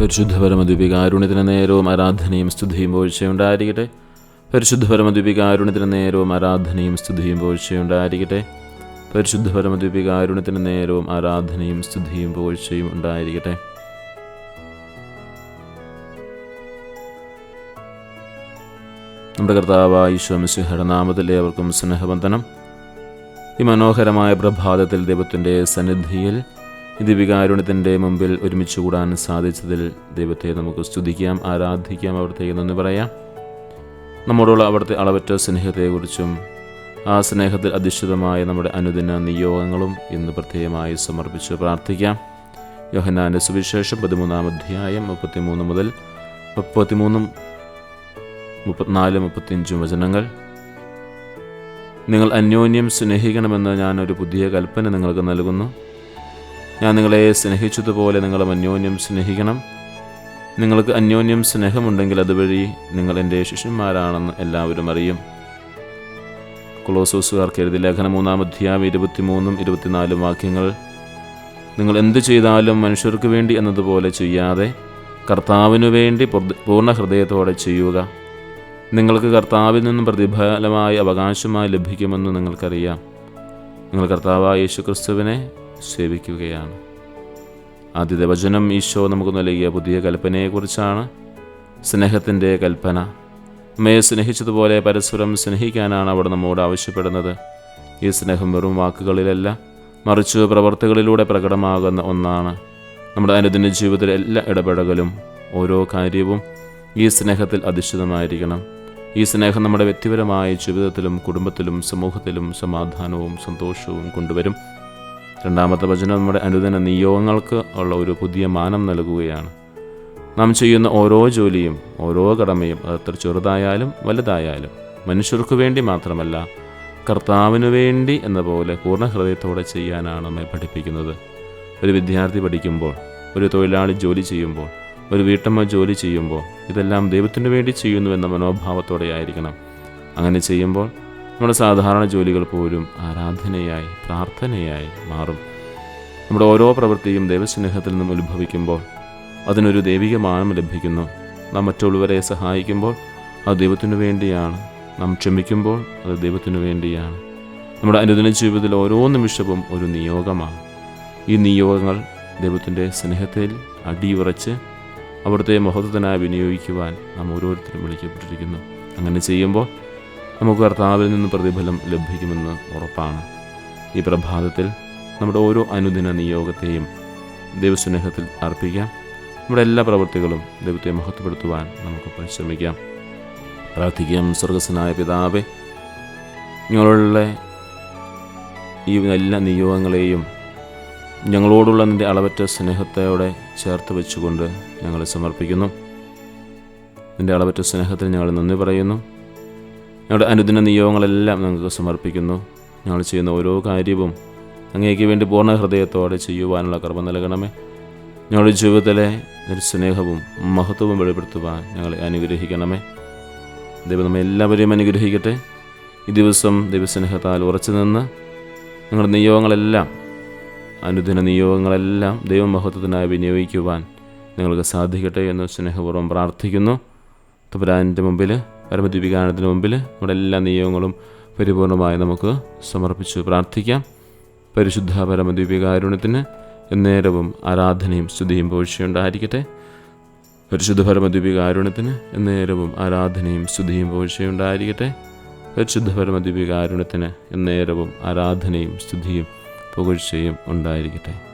പരിശുദ്ധ പരമദ്വീപികാരുണ്യത്തിന് നേരവും ആരാധനയും സ്തുതിയും പോഴ്ചയുണ്ടായിരിക്കട്ടെ. പരിശുദ്ധ പരമദ്വീപികാരുണ്യത്തിന് നേരവും ആരാധനയും സ്തുതിയും പോഴ്ചയുണ്ടായിരിക്കട്ടെ. പരിശുദ്ധ പരമദ്വീപികാരുണ്യത്തിന് നേരവും ആരാധനയും സ്തുതിയും പോഴ്ചയും ഉണ്ടായിരിക്കട്ടെ. നമ്മുടെ കർത്താവായ നാമത്തിൽ ഏവർക്കും സ്നേഹബന്ധനം ഈ മനോഹരമായ പ്രഭാതത്തിൽ ദൈവത്തിന്റെ സന്നിധിയിൽ ഈ ദിവികാരുണ്യത്തിന്റെ മുമ്പിൽ ഒരുമിച്ച് കൂടാൻ സാധിച്ചതിൽ ദൈവത്തെ നമുക്ക് സ്തുതിക്കാം ആരാധിക്കാം അവിടുത്തെ എന്ന് പറയാം. നമ്മോടുള്ള അവിടുത്തെ അളവറ്റ സ്നേഹത്തെക്കുറിച്ചും ആ സ്നേഹത്തിൽ അധിഷ്ഠിതമായ നമ്മുടെ അനുദിന നിയോഗങ്ങളും ഇന്ന് പ്രത്യേകമായി സമർപ്പിച്ച് പ്രാർത്ഥിക്കാം. യോഹന്നാന്റെ സുവിശേഷം പതിമൂന്നാം അധ്യായം മുപ്പത്തിമൂന്ന് മുതൽ മുപ്പത്തിമൂന്നും മുപ്പത്തിനാല് മുപ്പത്തിയഞ്ചും വചനങ്ങൾ. നിങ്ങൾ അന്യോന്യം സ്നേഹിക്കണമെന്ന് ഞാൻ ഒരു പുതിയ കൽപ്പന നിങ്ങൾക്ക് നൽകുന്നു. ഞാൻ നിങ്ങളെ സ്നേഹിച്ചതുപോലെ നിങ്ങളും അന്യോന്യം സ്നേഹിക്കണം. നിങ്ങൾക്ക് അന്യോന്യം സ്നേഹമുണ്ടെങ്കിൽ അതുവഴി നിങ്ങൾ എന്റെ ശിഷ്യന്മാരാണെന്ന് എല്ലാവരും അറിയും. കൊളോസോസുകാർക്ക് എഴുതി ലേഖനം മൂന്നാം അധ്യായം ഇരുപത്തിമൂന്നും ഇരുപത്തിനാലും വാക്യങ്ങൾ നിങ്ങൾ എന്തു ചെയ്താലും മനുഷ്യർക്ക് വേണ്ടി എന്നതുപോലെ ചെയ്യാതെ കർത്താവിനു വേണ്ടി പൂർണ- ഹൃദയത്തോടെ ചെയ്യുക. നിങ്ങൾക്ക് കർത്താവിൽ നിന്നും പ്രതിഫലമായി അവകാശമായി ലഭിക്കുമെന്ന് നിങ്ങൾക്കറിയാം. നിങ്ങൾ കർത്താവായ യേശുക്രിസ്തുവിനെ സേവിക്കുകയാണ്. ആദ്യത്തെ വചനം ഈശോ നമുക്ക് നൽകിയ പുതിയ കൽപ്പനയെക്കുറിച്ചാണ്. സ്നേഹത്തിന്റെ കൽപ്പന. അമ്മയെ സ്നേഹിച്ചതുപോലെ പരസ്പരം സ്നേഹിക്കാനാണ് അവിടെ നമ്മോട് ആവശ്യപ്പെടുന്നത്. ഈ സ്നേഹം വെറും വാക്കുകളിലല്ല മറിച്ച് പ്രവർത്തികളിലൂടെ പ്രകടമാകുന്ന ഒന്നാണ്. നമ്മുടെ അനുദിന ജീവിതത്തിലെ എല്ലാ ഇടപെടലും ഓരോ കാര്യവും ഈ സ്നേഹത്തിൽ അധിഷ്ഠിതമായിരിക്കണം. ഈ സ്നേഹം നമ്മുടെ വ്യക്തിപരമായ ജീവിതത്തിലും കുടുംബത്തിലും സമൂഹത്തിലും സമാധാനവും സന്തോഷവും കൊണ്ടുവരും. രണ്ടാമത്തെ വചനം നമ്മുടെ അനുദിന നിയോഗങ്ങൾക്ക് ഉള്ള ഒരു പുതിയ മാനം നൽകുകയാണ്. നാം ചെയ്യുന്ന ഓരോ ജോലിയും ഓരോ കടമയും അതത്ര ചെറുതായാലും വലുതായാലും മനുഷ്യർക്ക് വേണ്ടി മാത്രമല്ല കർത്താവിനു വേണ്ടി എന്ന പോലെ പൂർണ ഹൃദയത്തോടെ ചെയ്യാനാണ് നമ്മെ പഠിപ്പിക്കുന്നത്. ഒരു വിദ്യാർത്ഥി പഠിക്കുമ്പോൾ ഒരു തൊഴിലാളി ജോലി ചെയ്യുമ്പോൾ ഒരു വീട്ടമ്മ ജോലി ചെയ്യുമ്പോൾ ഇതെല്ലാം ദൈവത്തിനു വേണ്ടി ചെയ്യുന്നു എന്ന മനോഭാവത്തോടെ ആയിരിക്കണം അങ്ങനെ ചെയ്യുമ്പോൾ നമ്മുടെ സാധാരണ ജോലികൾ പോലും ആരാധനയായി പ്രാർത്ഥനയായി മാറും. നമ്മുടെ ഓരോ പ്രവൃത്തിയും ദൈവസ്നേഹത്തിൽ നിന്നും ഉത്ഭവിക്കുമ്പോൾ അതിനൊരു ദൈവിക മാനം ലഭിക്കുന്നു. നാം മറ്റുള്ളവരെ സഹായിക്കുമ്പോൾ അത് ദൈവത്തിനു വേണ്ടിയാണ്. നാം ക്ഷമിക്കുമ്പോൾ അത് ദൈവത്തിനു വേണ്ടിയാണ്. നമ്മുടെ അനുദിന ജീവിതത്തിൽ ഓരോ നിമിഷവും ഒരു നിയോഗമാണ്. ഈ നിയോഗങ്ങൾ ദൈവത്തിന്റെ സ്നേഹത്തിൽ അടിയുറച്ച് അവിടുത്തെ മഹത്വത്തിനായി വിനിയോഗിക്കുവാൻ നാം ഓരോരുത്തരും വിളിക്കപ്പെട്ടിരിക്കുന്നു. അങ്ങനെ ചെയ്യുമ്പോൾ നമുക്ക് കർത്താവിൽ നിന്ന് പ്രതിഫലം ലഭിക്കുമെന്ന് ഉറപ്പാണ്. ഈ പ്രഭാതത്തിൽ നമ്മുടെ ഓരോ അനുദിന നിയോഗത്തെയും ദൈവസ്നേഹത്തിൽ അർപ്പിക്കാം. നമ്മുടെ എല്ലാ പ്രവൃത്തികളും ദൈവത്തെ മഹത്വപ്പെടുത്തുവാൻ നമുക്ക് പരിശ്രമിക്കാം. പ്രാർത്ഥിക്കാം സ്വർഗസ്വനായ പിതാവെ ഞങ്ങളുടെ ഈ എല്ലാ നിയോഗങ്ങളെയും ഞങ്ങളോടുള്ള നിന്റെ അളവറ്റ സ്നേഹത്തോടെ ചേർത്ത് വെച്ചുകൊണ്ട് ഞങ്ങളെ സമർപ്പിക്കുന്നു. നിന്റെ അളവറ്റ സ്നേഹത്തിന് ഞങ്ങൾ നന്ദി പറയുന്നു. ഞങ്ങളുടെ അനുദിന നിയോഗങ്ങളെല്ലാം ഞങ്ങൾക്ക് സമർപ്പിക്കുന്നു. ഞങ്ങൾ ചെയ്യുന്ന ഓരോ കാര്യവും അങ്ങേക്ക് വേണ്ടി പൂർണ ഹൃദയത്തോടെ ചെയ്യുവാനുള്ള കർമ്മ നൽകണമേ. ഞങ്ങളുടെ ജീവിതത്തിലെ ഒരു സ്നേഹവും മഹത്വവും വെളിപ്പെടുത്തുവാൻ ഞങ്ങളെ അനുഗ്രഹിക്കണമേ. ദൈവം നമ്മെ എല്ലാവരെയും അനുഗ്രഹിക്കട്ടെ. ഈ ദിവസം ദൈവസ്നേഹത്താൽ ഉറച്ചു നിന്ന് ഞങ്ങളുടെ നിയോഗങ്ങളെല്ലാം അനുദിന നിയോഗങ്ങളെല്ലാം ദൈവമഹത്വത്തിനായി വിനിയോഗിക്കുവാൻ നിങ്ങൾക്ക് സാധിക്കട്ടെ എന്ന് സ്നേഹപൂർവം പ്രാർത്ഥിക്കുന്നു. തുപരാന്റെ മുമ്പിൽ പരമദ്വീപികാനത്തിന് മുമ്പിൽ നമ്മുടെ എല്ലാ നിയമങ്ങളും പരിപൂർണമായി നമുക്ക് സമർപ്പിച്ച് പ്രാർത്ഥിക്കാം. പരിശുദ്ധ പരമദ്വീപികാരുണ്യത്തിന് എന്നേരവും ആരാധനയും സ്തുതിയും പോഴ്ചയുണ്ടായിരിക്കട്ടെ പരിശുദ്ധ പരമദ്വീപികാരുണ്യത്തിന് എന്നേരവും ആരാധനയും സ്തുതിയും പോഴ്ചയുണ്ടായിരിക്കട്ടെ പരിശുദ്ധ പരമദ്വീപികാരുണ്യത്തിന് എന്നേരവും ആരാധനയും സ്തുതിയും പുകഴ്ചയും ഉണ്ടായിരിക്കട്ടെ.